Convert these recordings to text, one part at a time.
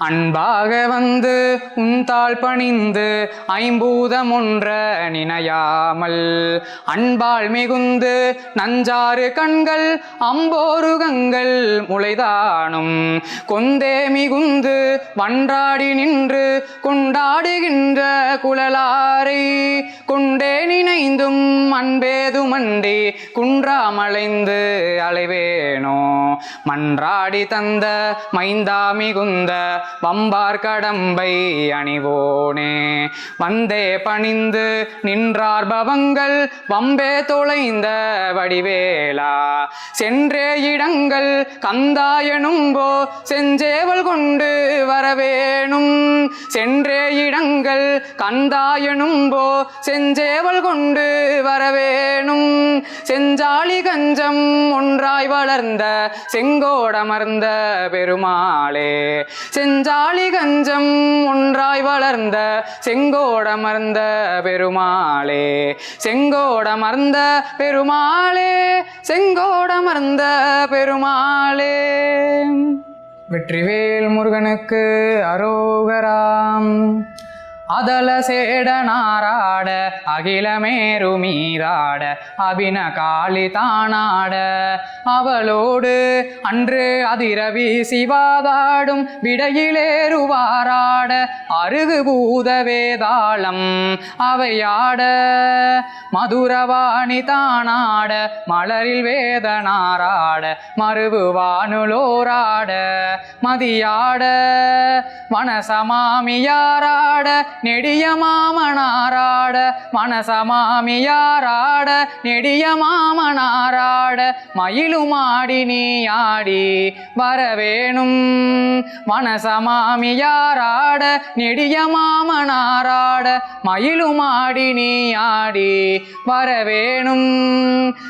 அன்பாக வந்து உன் தாள் பணிந்து ஐம்பூதம் ஒன்ற நினையாமல் அன்பால் மிகுந்து நஞ்சாறு கண்கள் அம்போருகங்கள் முளைதானும் கொந்தே மிகுந்து வன்றாடி நின்று கொண்டாடுகின்ற குழலாரை கொண்டே நினைந்தும் அன்பேதுமண்டி குன்றாமலைந்து அலைவேனோ? மன்றாடி தந்த மைந்தா மிகுந்த வம்பார் கடம்பை அணிவோனே. வந்தே பணிந்து நின்றார் பவங்கள் வம்பே தொலைந்த வடிவேலா. சென்றே இடங்கள் கந்தாயனும்போ செஞ்சேவல் கொண்டு வரவேணும். சென்றே இடங்கள் கந்தாயனும்போ செஞ்சேவல் கொண்டு வரவேணும். செஞ்சாலி கஞ்சம் ஒன்றாய் வளர்ந்த செங்கோடமர்ந்த பெருமாளே. செஞ்சாலி கஞ்சம் ஒன்றாய் வளர்ந்த செங்கோடமர்ந்த பெருமாளே. செங்கோடமர்ந்த பெருமாளே செங்கோடமர்ந்த பெருமாளே. வெற்றிவேல் முருகனுக்கு அரோகராம். அதல சேட நாராட அகிலமேரு மீராட அபின காளி தானாட. அவளோடு அன்று அதிரவி சிவாதாடும் விடையிலேறுவாராட. அருகு பூத வேதாளம் அவையாட. மதுரவாணி தானாட மலரில் வேதனாராட மறுவு வானுலோராட. மதியாட வனசமாமியாராட நெடிய மாமனாராட மனசமாமியாராட நெடிய மாமனாராட மயிலுமாடி நீயாடி வரவேணும். மனசமாமியாராட நெடிய மாமனாராட மயிலுமாடி நீயாடி வரவேணும்.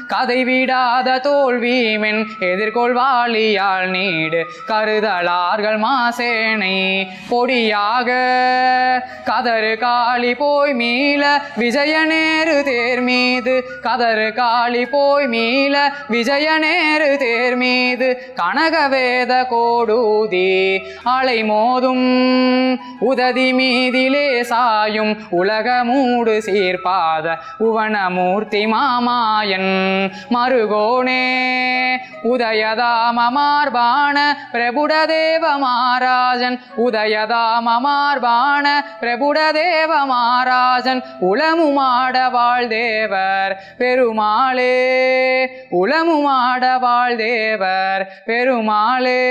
கதை விடாத தோல்விமென் எதிர்கொள்வாளியால் நீடு கருதலார்கள் மாசேனை பொடியாக. கதறு காளி போய் மீள விஜயநேரு தேர் மீது. கதறு காளி போய் மீள விஜயநேரு தேர் மீது. கனகவேத கோடூதி அலை மோதும். உததி மீதிலே சாயும் உலக மூடு சீர்பாத உவனமூர்த்தி மாமாயன். மருகோனே உதயதாமமார்பான பிரபுடதேவ மாராஜன். உதயதாம மார்பான பிரபு பிரபுடதேவ மாராஜன் உளமுமாட வாழ்தேவர் பெருமாளே. உளமுமாட வாழ்தேவர் பெருமாளே.